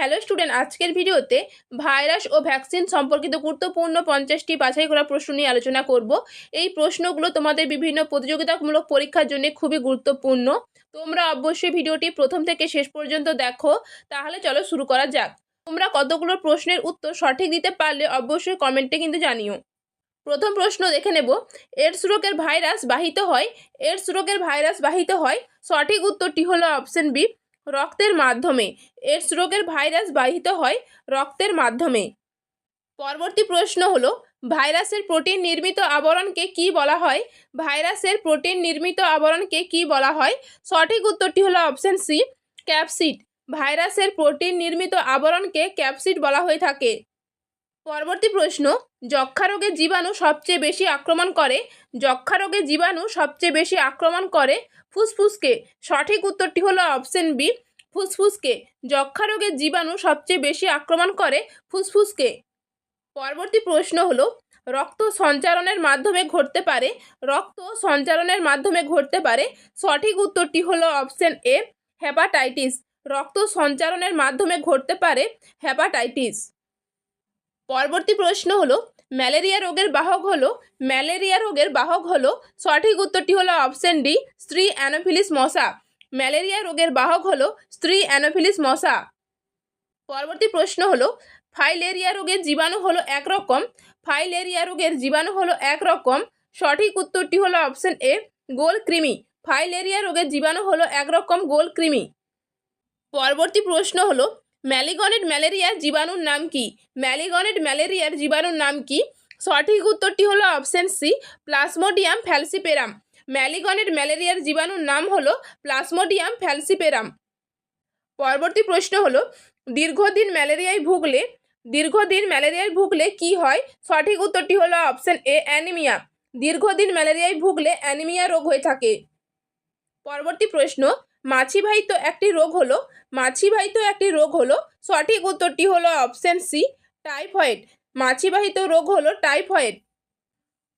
Hello student আজকের ভিডিওতে virus ও vaccine সম্পর্কিত গুরুত্বপূর্ণ পঞ্চাশটি বাছাই করা প্রশ্ন নিয়ে আলোচনা করব। এই প্রশ্নগুলো তোমাদের বিভিন্ন প্রতিযোগিতামূলক পরীক্ষার জন্য খুবই গুরুত্বপূর্ণ। তোমরা অবশ্যই ভিডিওটি প্রথম থেকে শেষ পর্যন্ত দেখো। তাহলে চলো শুরু করা যাক। তোমরা কতগুলো প্রশ্নের উত্তর সঠিক দিতে পারলে অবশ্যই কমেন্টে কিন্তু জানিও। প্রথম প্রশ্ন দেখে নেব। এডস রোগের ভাইরাস বাহিত হয়। এডস রোগের ভাইরাস বাহিত হয়। সঠিক উত্তরটি হলো অপশন বি। রক্তের মাধ্যমে। এডস রোগের ভাইরাস বাহিত হয় রক্তের মাধ্যমে। পরবর্তী প্রশ্ন হল, ভাইরাসের প্রোটিন নির্মিত আবরণকে কি বলা হয়? ভাইরাসের প্রোটিন নির্মিত আবরণকে কি বলা হয়? সঠিক উত্তরটি হলো অপশান সি, ক্যাপসিড। ভাইরাসের প্রোটিন নির্মিত আবরণকে ক্যাপসিড বলা হয়ে থাকে। পরবর্তী প্রশ্ন যক্ষা রোগের জীবাণু সবচেয়ে বেশি আক্রমণ করে? যক্ষা রোগের জীবাণু সবচেয়ে বেশি আক্রমণ করে? ফুসফুসকে। সঠিক উত্তরটি হলো অপশন বি, ফুসফুসকে। যক্ষা রোগের জীবাণু সবচেয়ে বেশি আক্রমণ করে? ফুসফুসকে। পরবর্তী প্রশ্ন হলো, রক্ত সঞ্চারণের মাধ্যমে ঘটতে পারে? রক্ত সঞ্চারণের মাধ্যমে ঘটতে পারে? সঠিক উত্তরটি হলো অপশন এ হ্যাপাটাইটিস রক্ত সঞ্চারণের মাধ্যমে ঘটতে পারে হেপাটাইটিস। পরবর্তী প্রশ্ন হলো, ম্যালেরিয়া রোগের বাহক হলো, ম্যালেরিয়া রোগের বাহক হলো, সঠিক উত্তরটি হলো অপশন ডি, স্ত্রী অ্যানোফিলিস মশা। ম্যালেরিয়া রোগের বাহক হলো, স্ত্রী অ্যানোফিলিস মশা। পরবর্তী প্রশ্ন হলো, ফাইলেরিয়া রোগের জীবাণু হলো একরকম ফাইলেরিয়া রোগের জীবাণু হলো একরকম সঠিক উত্তরটি হলো অপশন এ, গোল কৃমি। ফাইলেরিয়া রোগের জীবাণু হলো একরকম গোল কৃমি। পরবর্তী প্রশ্ন হলো ম্যালিগনেট ম্যালেরিয়ার জীবাণুর নাম কি? ম্যালিগনেট ম্যালেরিয়ার জীবাণুর নাম কি? সঠিক উত্তরটি হলো option C, Plasmodium falciparum. Malignant ম্যালেরিয়ার জীবাণুর নাম হলো প্লাসমোডিয়াম ফ্যালসিপেরাম। পরবর্তী প্রশ্ন হলো, দীর্ঘদিন ম্যালেরিয়ায় ভুগলে, দীর্ঘদিন ম্যালেরিয়ায় ভুগলে কি হয়? সঠিক উত্তরটি হলো অপশন এ, অ্যানিমিয়া। দীর্ঘদিন ম্যালেরিয়ায় ভুগলে অ্যানিমিয়া রোগ হয়ে থাকে। পরবর্তী প্রশ্ন মাছিবাহিত একটি রোগ হলো, মাছিবাহিত একটি রোগ হলো, সঠিক উত্তরটি হলো অপশন সি টাইফয়েড মাছিবাহিত রোগ হলো টাইফয়েড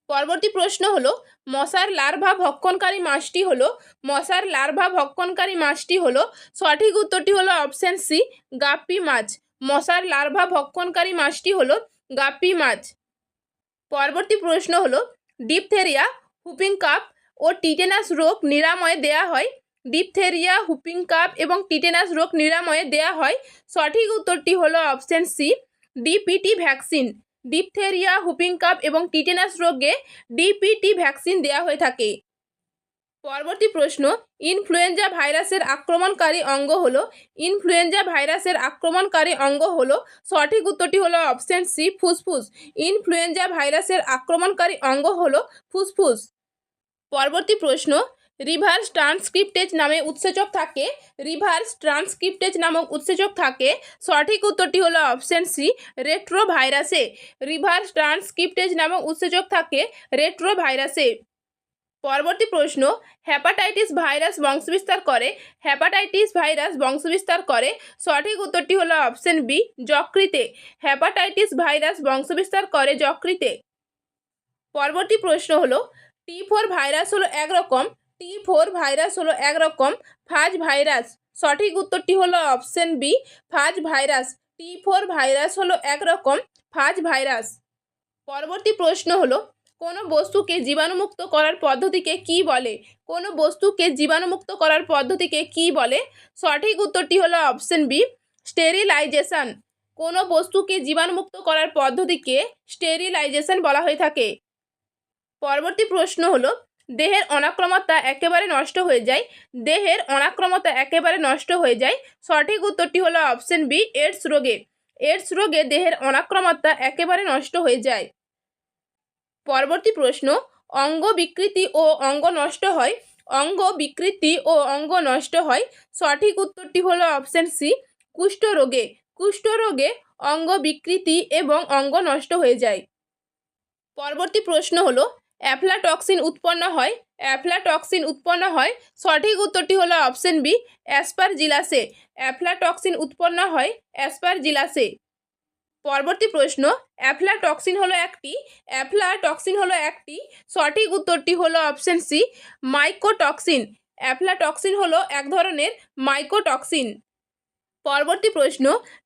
পরবর্তী প্রশ্ন হলো, মশার লার্ভা ভক্ষণকারী মাছটি হলো, মশার লার্ভা ভক্ষণকারী মাছটি হলো, সঠিক উত্তরটি হলো অপশন সি গাপ্পি মাছ। মশার লার্ভা ভক্ষণকারী মাছটি হলো গাপ্পি মাছ। পরবর্তী প্রশ্ন হলো ডিপথেরিয়া হুপিং কাপ ও টিটেনাস রোগ নিরাময়ে দেয়া হয় ডিপথেরিয়া, হুপিং কাপ এবং টিটেনাস রোগ নিরাময়ে দেয়া হয়। সঠিক উত্তরটি হলো option C, DPT vaccine. Diphtheria, whooping cough এবং টিটেনাস রোগে ডিপিটি ভ্যাকসিন দেওয়া হয়ে থাকে। পরবর্তী প্রশ্ন, ইনফ্লুয়েঞ্জা ভাইরাসের আক্রমণকারী অঙ্গ হলো, ইনফ্লুয়েঞ্জা ভাইরাসের আক্রমণকারী অঙ্গ হলো, সঠিক উত্তরটি হলো অপশন সি, ফুসফুস। ইনফ্লুয়েঞ্জা ভাইরাসের আক্রমণকারী অঙ্গ হলো ফুসফুস। পরবর্তী প্রশ্ন রিভার্স ট্রান্সক্রিপ্টেজ নামে উৎসেচক থাকে। রিভার্স ট্রান্সক্রিপ্টেজ নামক উৎসেচক থাকে। সঠিক উত্তরটি হলো অপশন সি রেট্রো ভাইরাসে রিভার্স ট্রান্সক্রিপ্টেজ নামক উৎসেচক থাকে রেট্রো ভাইরাসে পরবর্তী প্রশ্ন হ্যাপাটাইটিস ভাইরাস বংশবিস্তার করে? হ্যাপাটাইটিস ভাইরাস বংশবিস্তার করে? সঠিক উত্তরটি হলো অপশন বি, যকৃতে। হ্যাপাটাইটিস ভাইরাস বংশবিস্তার করে যকৃতে। পরবর্তী প্রশ্ন হলো, টি ফোর ভাইরাস হলো একরকম। টি ফোর ভাইরাস হলো একরকম ফাজ ভাইরাস। সঠিক উত্তরটি হলো option B phage virus. T four virus হলো একরকম ফাজ ভাইরাস। পরবর্তী প্রশ্ন হলো, কোনো বস্তুকে জীবাণুমুক্ত করার পদ্ধতিকে কি বলে? কোনো বস্তুকে জীবাণুমুক্ত করার পদ্ধতিকে কি বলে? সঠিক উত্তরটি হলো অপশন বি, স্টেরিলাইজেশন। কোনো বস্তুকে জীবাণুমুক্ত করার পদ্ধতিকে স্টেরিলাইজেশন বলা হয়ে থাকে। পরবর্তী প্রশ্ন হলো দেহের অনাক্রমতা একেবারে নষ্ট হয়ে যায়। দেহের অনাক্রমতা একেবারে নষ্ট হয়ে যায়। সঠিক উত্তরটি হলো অপশন বি এডস রোগে। এডস রোগে দেহের অনাক্রমতা একেবারে নষ্ট হয়ে যায়। পরবর্তী প্রশ্ন, অঙ্গ বিকৃতি ও অঙ্গ নষ্ট হয়। অঙ্গ বিকৃতি ও অঙ্গ নষ্ট হয়। সঠিক উত্তরটি হলো অপশন সি কুষ্ঠ রোগে। কুষ্ঠ রোগে অঙ্গ বিকৃতি এবং অঙ্গ নষ্ট হয়ে যায়। পরবর্তী প্রশ্ন হলো অ্যাফলাটক্সিন উৎপন্ন হয়। অ্যাফলাটক্সিন উৎপন্ন হয়। সঠিক উত্তরটি হলো অপশন বি, অ্যাসপারজিলাসে। অ্যাফলাটক্সিন উৎপন্ন হয় অ্যাসপার জিলাসে পরবর্তী প্রশ্ন, অ্যাফলাটক্সিন হলো একটি। অ্যাফলাটক্সিন হলো একটি। সঠিক উত্তরটি হলো অপশন সি, মাইকোটক্সিন। অ্যাফলাটক্সিন হলো এক ধরনের মাইকোটক্সিন। পরবর্তী প্রশ্ন,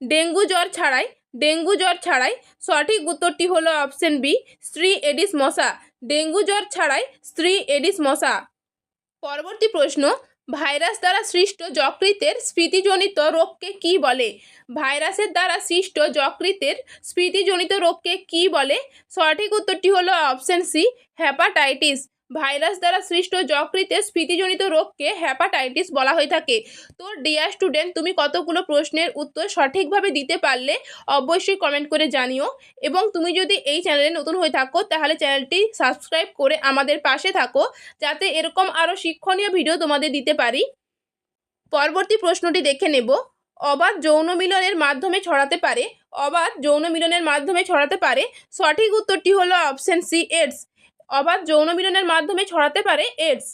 ডেঙ্গু জ্বর ছাড়াই, ডেঙ্গু জ্বর ছাড়াই সঠিক উত্তরটি হলো অপশন বি স্ত্রী এডিস মশা। ডেঙ্গু জ্বর ছাড়াই স্ত্রী এডিস মশা। পরবর্তী প্রশ্ন, ভাইরাস দ্বারা সৃষ্ট যকৃতের স্মৃতিজনিত রোগকে কি বলে? ভাইরাসের দ্বারা সৃষ্ট যকৃতের স্মৃতিজনিত রোগকে কি বলে? সঠিক উত্তরটি হলো অপশন সি হ্যাপাটাইটিস ভাইরাস দ্বারা সৃষ্ট যকৃতের স্ফীতিজনিত রোগকে হ্যাপাটাইটিস বলা হয়ে থাকে। তো ডিয়ার স্টুডেন্ট তুমি কতগুলো প্রশ্নের উত্তর সঠিকভাবে দিতে পারলে অবশ্যই কমেন্ট করে জানিও। এবং তুমি যদি এই চ্যানেলে নতুন হয়ে থাকো, তাহলে চ্যানেলটি সাবস্ক্রাইব করে আমাদের পাশে থাকো, যাতে এরকম আরও শিক্ষণীয় ভিডিও তোমাদের দিতে পারি। পরবর্তী প্রশ্নটি দেখে নেব। অবাধ যৌন মিলনের মাধ্যমে ছড়াতে পারে। অবাধ যৌন মিলনের মাধ্যমে ছড়াতে পারে। সঠিক উত্তরটি হলো অপশন সি এডস অবাধ যৌন মিলনের মাধ্যমে ছড়াতে পারে এডস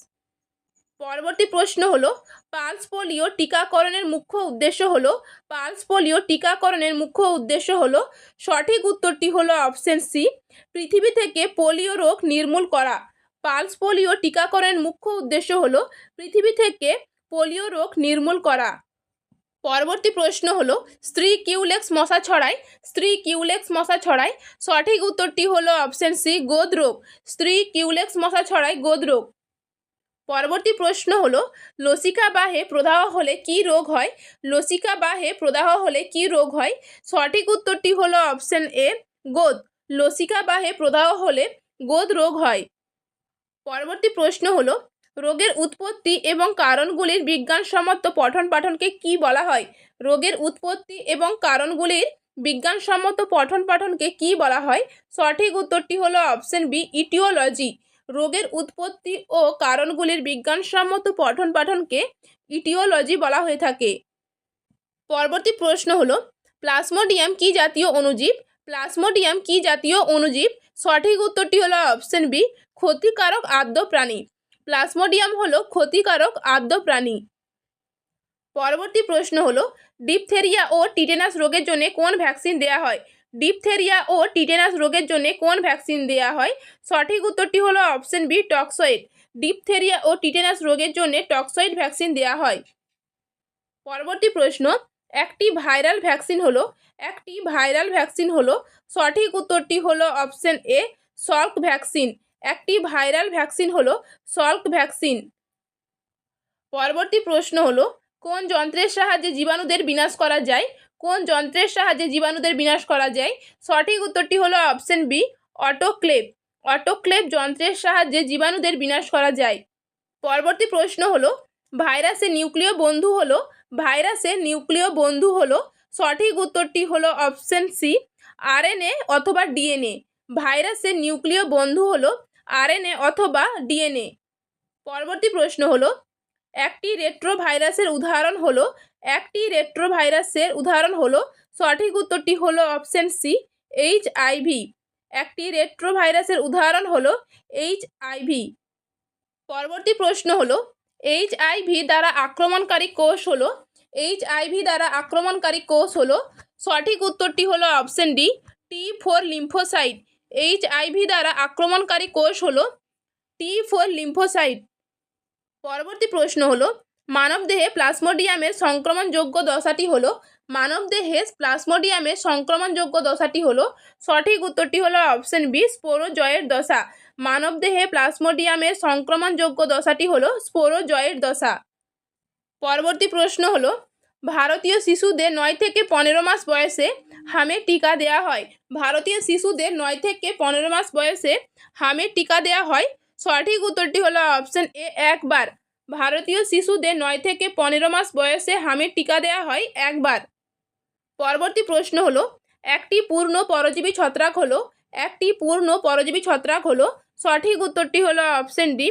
পরবর্তী প্রশ্ন হলো, পালস পোলিও টিকাকরণের মুখ্য উদ্দেশ্য হলো, পালস পোলিও টিকাকরণের মুখ্য উদ্দেশ্য হলো, সঠিক উত্তরটি হলো অপশন সি, পৃথিবী থেকে পোলিও রোগ নির্মূল করা। পালস পোলিও টিকাকরণের মুখ্য উদ্দেশ্য হলো, পৃথিবী থেকে পোলিও রোগ নির্মূল করা। পরবর্তী প্রশ্ন হলো, স্ত্রী কিউলেক্স মশা ছড়ায়? স্ত্রী কিউলেক্স মশা ছড়ায়? সঠিক উত্তরটি হলো অপশন সি গোদ রোগ স্ত্রী কিউলেক্স মশা ছড়ায় গোদ রোগ পরবর্তী প্রশ্ন হলো, লসিকা বাহে প্রদাহ হলে কি রোগ হয়? লসিকা বাহে প্রদাহ হলে কি রোগ হয়? সঠিক উত্তরটি হলো অপশন এ, গোদ। লসিকা বাহে প্রদাহ হলে গোদ রোগ হয়। পরবর্তী প্রশ্ন হলো রোগের উৎপত্তি এবং কারণগুলির বিজ্ঞানসম্মত পঠন পাঠনকে কি বলা হয়? রোগের উৎপত্তি এবং কারণগুলির বিজ্ঞানসম্মত পঠন পাঠনকে কি বলা হয়? সঠিক উত্তরটি হলো অপশন বি, ইটিওলজি। রোগের উৎপত্তি ও কারণগুলির বিজ্ঞানসম্মত পঠন পাঠনকে ইটিওলজি বলা হয়ে থাকে। পরবর্তী প্রশ্ন হলো, প্লাসমোডিয়াম কি জাতীয় অণুজীব? প্লাসমোডিয়াম কি জাতীয় অণুজীব? সঠিক উত্তরটি হলো অপশন বি, ক্ষতিকারক আদ্য প্রাণী। প্লাজমোডিয়াম হলো ক্ষতিকারক আদ্য প্রাণী পরবর্তী প্রশ্ন হলো, ডিপথেরিয়া ও টিটেনাস রোগের জন্য কোন ভ্যাকসিন দেওয়া হয়? ডিপথেরিয়া ও টিটেনাস রোগের জন্য কোন ভ্যাকসিন দেওয়া হয়? সঠিক উত্তরটি হলো অপশন বি, টক্সয়েড। ডিপথেরিয়া ও টিটেনাস রোগের জন্য টক্সয়েড ভ্যাকসিন দেওয়া হয়। পরবর্তী প্রশ্ন, একটি ভাইরাল ভ্যাকসিন হলো, একটি ভাইরাল ভ্যাকসিন হলো, সঠিক উত্তরটি হলো অপশন এ সল্ক ভ্যাকসিন। একটি ভাইরাল ভ্যাকসিন হলো সল্ক ভ্যাকসিন। পরবর্তী প্রশ্ন হলো, কোন যন্ত্রের সাহায্যে জীবাণুদের বিনাশ করা যায়? কোন যন্ত্রের সাহায্যে জীবাণুদের বিনাশ করা যায়? সঠিক উত্তরটি হলো অপশন বি, অটোক্লেভ। অটোক্লেভ যন্ত্রের সাহায্যে জীবাণুদের বিনাশ করা যায়। পরবর্তী প্রশ্ন হলো ভাইরাসের নিউক্লিয় বন্ধু হলো? ভাইরাসের নিউক্লিয় বন্ধু হলো? সঠিক উত্তরটি হলো অপশন সি, আরএনএ অথবা ডিএনএ। ভাইরাসের নিউক্লিয় বন্ধু হলো? আরএনএ অথবা ডিএনএ। পরবর্তী প্রশ্ন হলো, একটি রেট্রো ভাইরাসের উদাহরণ হলো, একটি রেট্রো ভাইরাসের উদাহরণ হলো, সঠিক উত্তরটি হলো অপশন সি, এইচ আইভি একটি রেট্রো ভাইরাসের উদাহরণ হলো, এইচ আইভি পরবর্তী প্রশ্ন হলো, এইচ আইভি দ্বারা আক্রমণকারী কোষ হলো, এইচ আইভি দ্বারা আক্রমণকারী কোষ হলো, সঠিক উত্তরটি হলো option D, T four lymphocyte. H IV দ্বারা আক্রমণকারী কোষ হলো টি ফোর লিম্ফোসাইট পরবর্তী প্রশ্ন হলো, মানবদেহে প্লাজমোডিয়ামের সংক্রমণযোগ্য দশাটি হলো, মানবদেহে প্লাজমোডিয়ামের সংক্রমণযোগ্য দশাটি হলো, সঠিক উত্তরটি হলো অপশন বি স্পোরোজয়ের দশা। মানবদেহে প্লাজমোডিয়ামের সংক্রমণযোগ্য দশাটি হলো, স্পোরোজয়ের দশা। পরবর্তী প্রশ্ন হলো ভারতীয় শিশুদের নয় থেকে পনেরো মাস বয়সে হামের টিকা দেওয়া হয়। ভারতীয় শিশুদের নয় থেকে পনেরো মাস বয়সে হামের টিকা দেওয়া হয়। সঠিক উত্তরটি হলো অপশন এ, একবার। ভারতীয় শিশুদের নয় থেকে পনেরো মাস বয়সে হামের টিকা দেওয়া হয় একবার। পরবর্তী প্রশ্ন হলো, একটি পূর্ণ পরজীবী ছত্রাক হলো, একটি পূর্ণ পরজীবী ছত্রাক হলো, সঠিক উত্তরটি হলো অপশন ডি,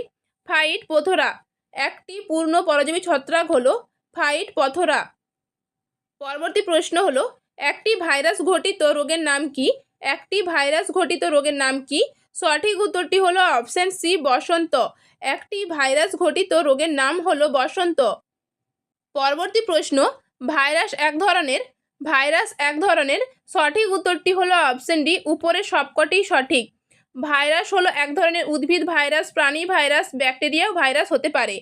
ফাইট পথোরা। একটি পূর্ণ পরজীবী ছত্রাক হলো, ফাইট পথোরা। পরবর্তী প্রশ্ন হলো, একটি ভাইরাস ঘটিত রোগের নাম কি? একটি ভাইরাস ঘটিত রোগের নাম কি? সঠিক উত্তরটি হলো অপশন সি, বসন্ত। একটি ভাইরাস ঘটিত রোগের নাম হলো বসন্ত। পরবর্তী প্রশ্ন, ভাইরাস এক ধরনের? ভাইরাস এক ধরনের। সঠিক উত্তরটি হলো অপশন ডি, উপরে সবকটি সঠিক। ভাইরাস হলো এক ধরনের উদ্ভিদ ভাইরাস, প্রাণী ভাইরাস ব্যাকটেরিয়া ভাইরাস হতে পারে।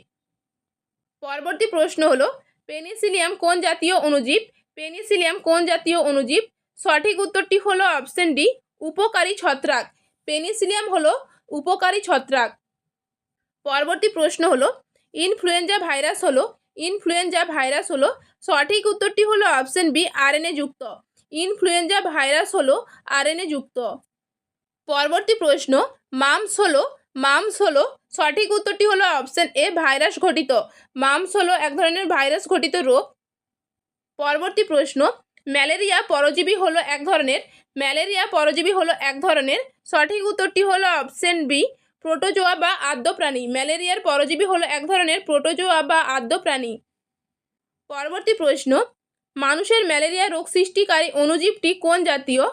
পরবর্তী প্রশ্ন হলো পেনিসিলিয়াম কোন জাতীয় অণুজীব পেনিসিলিয়াম কোন জাতীয় অণুজীব সঠিক উত্তরটি হলো অপশন ডি, উপকারী ছত্রাক। পেনিসিলিয়াম হলো উপকারী ছত্রাক। পরবর্তী প্রশ্ন হলো, ইনফ্লুয়েঞ্জা ভাইরাস হলো, ইনফ্লুয়েঞ্জা ভাইরাস হলো, সঠিক উত্তরটি হলো অপশন বি, আরএনএ যুক্ত। ইনফ্লুয়েঞ্জা ভাইরাস হলো, আরএনএ যুক্ত। পরবর্তী প্রশ্ন, মামস হলো মামস হলো সঠিক উত্তরটি হলো অপশন এ ভাইরাস ঘটিত। মামস হলো এক ধরনের ভাইরাস ঘটিত রোগ। পরবর্তী প্রশ্ন, ম্যালেরিয়া পরজীবী হলো এক ধরনের। ম্যালেরিয়া পরজীবী হলো এক ধরনের। সঠিক উত্তরটি হলো অপশন বি প্রোটোজোয়া বা আদ্য প্রাণী ম্যালেরিয়ার পরজীবী হলো এক ধরনের প্রোটোজোয়া বা আদ্য প্রাণী পরবর্তী প্রশ্ন, মানুষের ম্যালেরিয়া রোগ সৃষ্টিকারী অণুজীবটি কোন জাতীয়?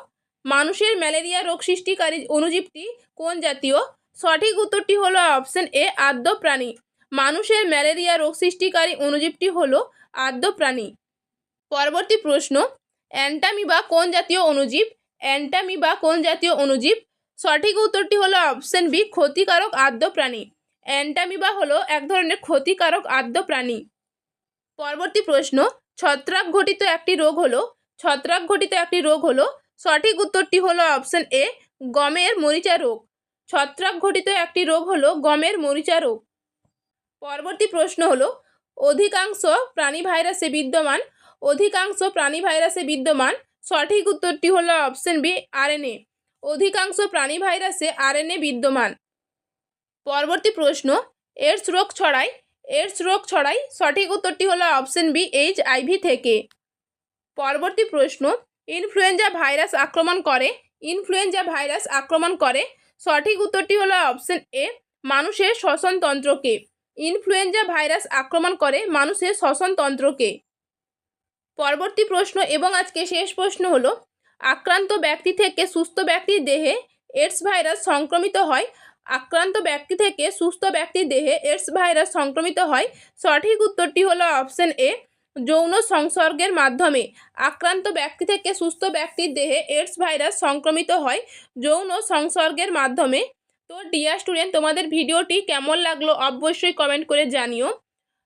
মানুষের ম্যালেরিয়া রোগ সৃষ্টিকারী অণুজীবটি কোন জাতীয়? সঠিক উত্তরটি হলো অপশন এ আদ্য প্রাণী। মানুষের ম্যালেরিয়া রোগ সৃষ্টিকারী অণুজীবটি হলো আদ্য প্রাণী। পরবর্তী প্রশ্ন অ্যান্টামিবা কোন জাতীয় অণুজীব অ্যান্টামিবা কোন জাতীয় অণুজীব সঠিক উত্তরটি হলো অপশন বি ক্ষতিকারক আদ্য প্রাণী। অ্যান্টামিবা হলো এক ধরনের ক্ষতিকারক আদ্য প্রাণী। পরবর্তী প্রশ্ন, ছত্রাক ঘটিত একটি রোগ হলো? ছত্রাক ঘটিত একটি রোগ হলো? সঠিক উত্তরটি হলো অপশন এ গমের মরিচা রোগ। ছত্রাক ঘটিত একটি রোগ হলো গমের মরিচা রোগ। পরবর্তী প্রশ্ন হলো, অধিকাংশ প্রাণী ভাইরাসে বিদ্যমান, অধিকাংশ প্রাণী ভাইরাসে বিদ্যমান, সঠিক উত্তরটি হলো অপশন বি, আরএনএ। অধিকাংশ প্রাণী ভাইরাসে আরএনএ বিদ্যমান। পরবর্তী প্রশ্ন এডস রোগ ছড়ায় এডস রোগ ছড়ায় সঠিক উত্তরটি হলো অপশন বি, এইচ আইভি থেকে। পরবর্তী প্রশ্ন, ইনফ্লুয়েঞ্জা ভাইরাস আক্রমণ করে, ইনফ্লুয়েঞ্জা ভাইরাস আক্রমণ করে সঠিক উত্তরটি হলো অপশন এ মানুষের শ্বসনতন্ত্রকে। ইনফ্লুয়েঞ্জা ভাইরাস আক্রমণ করে মানুষের শ্বসনতন্ত্রকে। পরবর্তী প্রশ্ন এবং আজকে শেষ প্রশ্ন হলো, আক্রান্ত ব্যক্তি থেকে সুস্থ ব্যক্তির দেহে এডস ভাইরাস সংক্রমিত হয়। আক্রান্ত ব্যক্তি থেকে সুস্থ ব্যক্তির দেহে এডস ভাইরাস সংক্রমিত হয়। সঠিক উত্তরটি হলো অপশন এ যৌন সংসর্গের মাধ্যমে। আক্রান্ত ব্যক্তি থেকে সুস্থ ব্যক্তির দেহে এডস ভাইরাস সংক্রমিত হয়। যৌন সংসর্গের মাধ্যমে। তো ডিয়ার স্টুডেন্ট তোমাদের ভিডিওটি কেমন লাগল অবশ্যই কমেন্ট করে জানিও।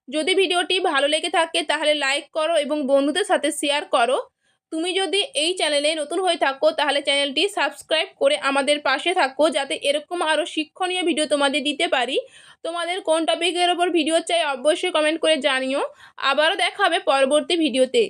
যদি ভিডিওটি ভালো লেগে থাকে, তাহলে লাইক করো এবং বন্ধুদের সাথে শেয়ার করো। তুমি যদি এই চ্যানেলে নতুন হয়ে থাকো, তাহলে চ্যানেলটি সাবস্ক্রাইব করে আমাদের পাশে থাকো, যাতে এরকম আরও শিক্ষণীয় ভিডিও তোমাদের দিতে পারি। তোমাদের কোন টপিকের ওপর ভিডিও চাই, অবশ্যই কমেন্ট করে জানিও। আবারও দেখা হবে পরবর্তী ভিডিওতে